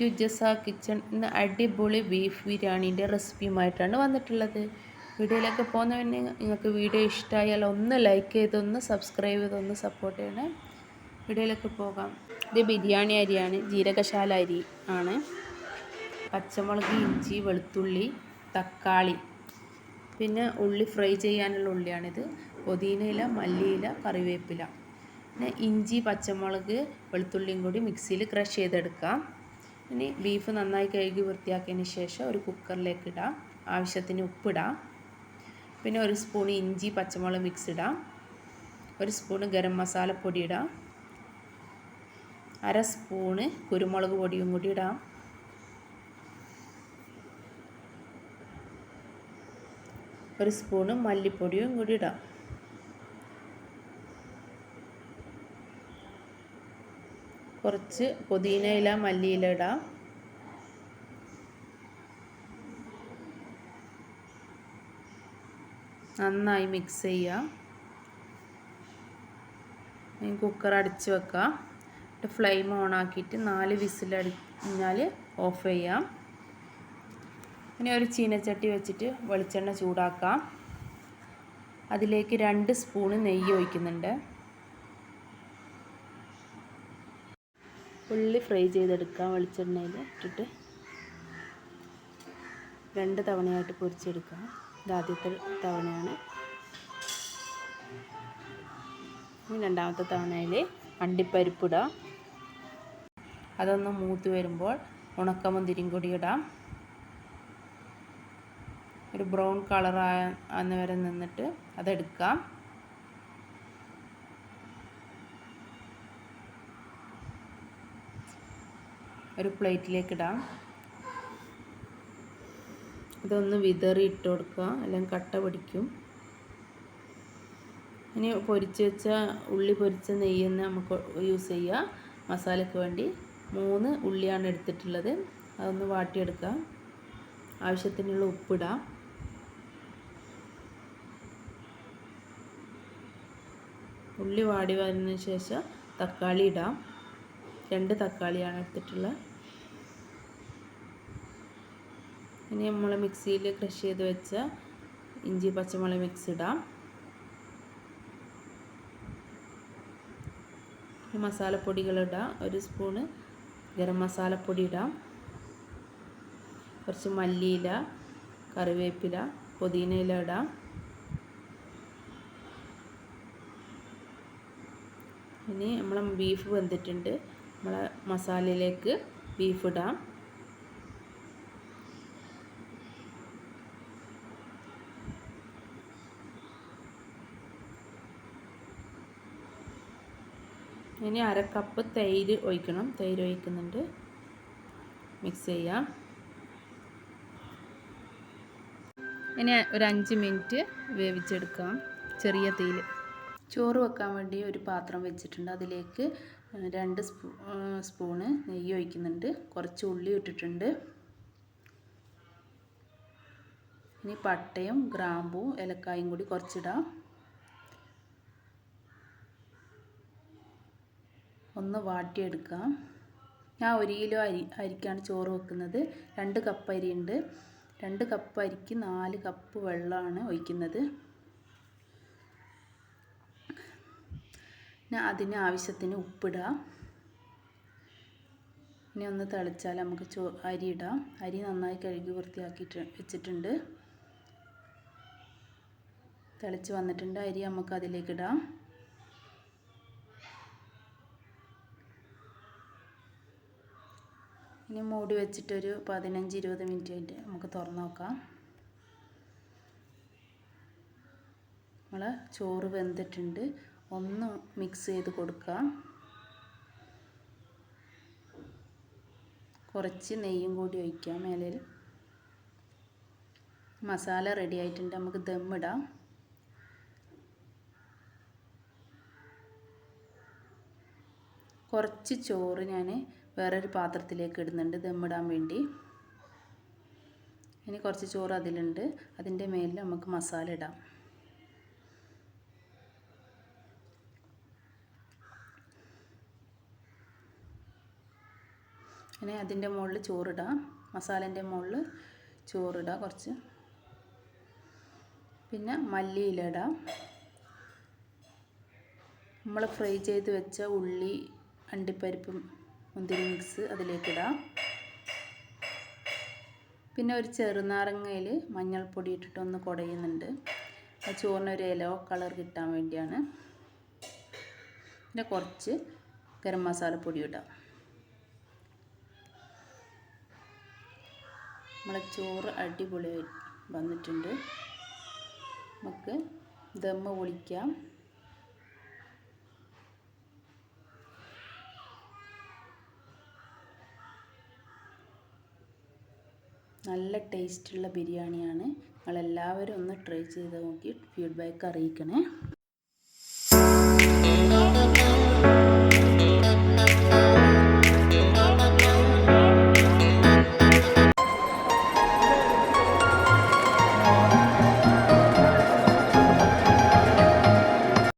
To ജസ kitchen എന്ന അടിപൊളി beef ബിരിയാണീന്റെ റെസിപ്പിയുമായിട്ടാണ് വന്നിട്ടുള്ളത്. വീഡിയോയിലൊക്കെ പോകുന്നവന് നിങ്ങൾക്ക് വീഡിയോ ഇഷ്ടമായാൽ ഒന്ന് ലൈക്ക് ചെയ്തൊന്ന് സബ്സ്ക്രൈബ് ചെയ്തൊന്ന് സപ്പോർട്ട് ചെയ്യണേ. വീഡിയോയിലൊക്കെ പോകാം. ഇത് ബിരിയാണി അരിയാണ്. ജീരകശാല അരി ആണ്. പച്ചമുളക് ഇഞ്ചി വെളുത്തുള്ളി തക്കാളി. പിന്നെ ഉള്ളി ഫ്രൈ ചെയ്യാനുള്ള ഉള്ളിയാണിത്. പുതിനയില മല്ലിയില കറിവേപ്പില. പിന്നെ ഇഞ്ചി പച്ചമുളക് വെളുത്തുള്ളിയും കൂടി മിക്സിയിൽ ക്രഷ് ചെയ്തെടുക്കാം. ഇനി ബീഫ് നന്നായി കഴുകി വൃത്തിയാക്കിയതിന് ശേഷം ഒരു കുക്കറിലേക്ക് ഇടാം. ആവശ്യത്തിന് ഉപ്പിടാം പിന്നെ ഒരു സ്പൂൺ ഇഞ്ചി പച്ചമുളക് മിക്സ് ഇടാം. ഒരു സ്പൂണ് ഗരം പൊടി ഇടാം. അര സ്പൂണ് കുരുമുളക് പൊടിയും കൂടി ഇടാം. ഒരു സ്പൂണ് മല്ലിപ്പൊടിയും കൂടി ഇടാം. കുറച്ച് പുതിനയില മല്ലിയില ഇടാം. നന്നായി മിക്സ് ചെയ്യാം. കുക്കർ അടിച്ച് വെക്കാം. ഫ്ലെയിം ഓൺ ആക്കിയിട്ട് നാല് വിസിൽ വിസിലടിഞ്ഞാൽ ഓഫ് ചെയ്യാം. ഇനി ഒരു ചീനച്ചട്ടി വെച്ചിട്ട് വെളിച്ചെണ്ണ ചൂടാക്കാം. അതിലേക്ക് രണ്ട് സ്പൂണ് നെയ്യ് ഒഴിക്കുന്നുണ്ട്. ഉള്ളി ഫ്രൈ ചെയ്തെടുക്കാം വെളിച്ചെണ്ണയിൽ ഇട്ടിട്ട്. രണ്ട് തവണയായിട്ട് പൊരിച്ചെടുക്കാം. ഇതാദ്യത്തെ തവണയാണ്. രണ്ടാമത്തെ തവണയിൽ അണ്ടിപ്പരിപ്പിടാം അതൊന്ന് മൂത്ത് വരുമ്പോൾ ഉണക്കമുന്തിരിയും കൂടി ഇടാം. ഒരു ബ്രൗൺ കളറായ വരെ നിന്നിട്ട് അതെടുക്കാം. ഒരു പ്ലേറ്റിലേക്ക് ഇടാം ഇതൊന്ന് വിതറി ഇട്ട് കൊടുക്കുക. അല്ലെങ്കിൽ കട്ട പിടിക്കും. ഇനി പൊരിച്ച് വെച്ച ഉള്ളി പൊരിച്ച നെയ്യെന്ന് നമുക്ക് യൂസ് ചെയ്യുക മസാലയ്ക്ക് വേണ്ടി മൂന്ന് ഉള്ളിയാണ് എടുത്തിട്ടുള്ളത്. അതൊന്ന് വാട്ടിയെടുക്കുക. ആവശ്യത്തിനുള്ള ഉപ്പിടാം. ഉള്ളി വാടി വന്നതിന് ശേഷം തക്കാളി ഇടാം. രണ്ട് തക്കാളിയാണ് എടുത്തിട്ടുള്ളത്. ഇനി നമ്മൾ മിക്സിയിൽ ക്രഷ് ചെയ്ത് വെച്ച ഇഞ്ചി പച്ചമുളക് മിക്സ് ഇടാം. മസാലപ്പൊടികൾ ഇടാം. ഒരു സ്പൂണ് ഗരം മസാലപ്പൊടി ഇടാം. കുറച്ച് മല്ലിയില കറിവേപ്പില പുതിനയില ഇടാം. ഇനി നമ്മൾ ബീഫ് വെന്തിട്ടുണ്ട്. നമ്മൾ മസാലയിലേക്ക് ബീഫ് ഇടാം. ഇനി അര കപ്പ് തൈര് ഒഴിക്കണം. തൈര് ഒഴിക്കുന്നുണ്ട്. മിക്സ് ചെയ്യാം. ഇനി ഒരു അഞ്ച് മിനിറ്റ് വേവിച്ചെടുക്കാം. ചെറിയ തീയിൽ ചോറ് വെക്കാൻ വേണ്ടി ഒരു പാത്രം വെച്ചിട്ടുണ്ട്. അതിലേക്ക് രണ്ട് സ്പൂ സ്പൂണ് നെയ്യ് ഒഴിക്കുന്നുണ്ട്. കുറച്ച് ഉള്ളി ഇട്ടിട്ടുണ്ട്. ഇനി പട്ടയും ഗ്രാമ്പും ഏലക്കായും കൂടി കുറച്ചിടാം. ഒന്ന് വാട്ടിയെടുക്കാം. ഞാൻ ഒരു കിലോ അരി അരിക്കാണ് ചോറ് വെക്കുന്നത്. രണ്ട് കപ്പ് അരിയുണ്ട് രണ്ട് കപ്പ് അരിക്ക് നാല് കപ്പ് വെള്ളമാണ് ഒഴിക്കുന്നത്. പിന്നെ അതിന് ആവശ്യത്തിന് ഉപ്പിടുക ഇനി ഒന്ന് തിളച്ചാൽ നമുക്ക് ചോ അരി ഇടാം. അരി നന്നായി കഴുകി വൃത്തിയാക്കിയിട്ട് വെച്ചിട്ടുണ്ട്. തിളച്ച് വന്നിട്ടുണ്ട്. അരി നമുക്ക് അതിലേക്ക് ഇടാം. ഇനി മൂടി വെച്ചിട്ടൊരു പതിനഞ്ച് ഇരുപത് മിനിറ്റ് ആയിട്ട് നമുക്ക് തുറന്ന് നോക്കാം. നമ്മൾ ചോറ് വെന്തിട്ടുണ്ട്. ഒന്ന് മിക്സ് ചെയ്ത് കൊടുക്കുക. കുറച്ച് നെയ്യും കൂടി ഒഴിക്കുക മേലിൽ. മസാല റെഡി ആയിട്ടുണ്ട്. നമുക്ക് ദമ്മിടാം കുറച്ച് ചോറ് ഞാൻ വേറൊരു പാത്രത്തിലേക്ക് ഇടുന്നുണ്ട് ദമ്മിടാൻ വേണ്ടി. ഇനി കുറച്ച് ചോറ് അതിലുണ്ട്. അതിന്റെ മേലിൽ നമുക്ക് മസാല ഇടാം. പിന്നെ അതിന്റെ മുകളിൽ ചോറിടാം. മസാലേന്റെ മുകളിൽ ചോറിടാം കുറച്ച്. പിന്നെ മല്ലിയില ഇടാം. നമ്മൾ ഫ്രൈ ചെയ്ത് വെച്ച ഉള്ളി അണ്ടിപ്പരിപ്പും മുന്തിരി മിക്സ് അതിലേക്കിടാം പിന്നെ ഒരു ചെറുനാരങ്ങയിൽ മഞ്ഞൾപ്പൊടി ഇട്ടിട്ടൊന്ന് കുടയുന്നുണ്ട്. ആ ചോറിനൊരു യെല്ലോ കളർ കിട്ടാൻ വേണ്ടിയാണ്. പിന്നെ കുറച്ച് ഗരം മസാലപ്പൊടി ഇടാം. നമ്മളെ ചോറ് അടിപൊളിയായി വന്നിട്ടുണ്ട്. നമുക്ക് ദമ്മ പൊളിക്കാം. നല്ല ടേസ്റ്റുള്ള ബിരിയാണിയാണ്. നിങ്ങളെല്ലാവരും ഒന്ന് ട്രൈ ചെയ്ത് നോക്കി ഫീഡ്ബാക്ക് അറിയിക്കണേ.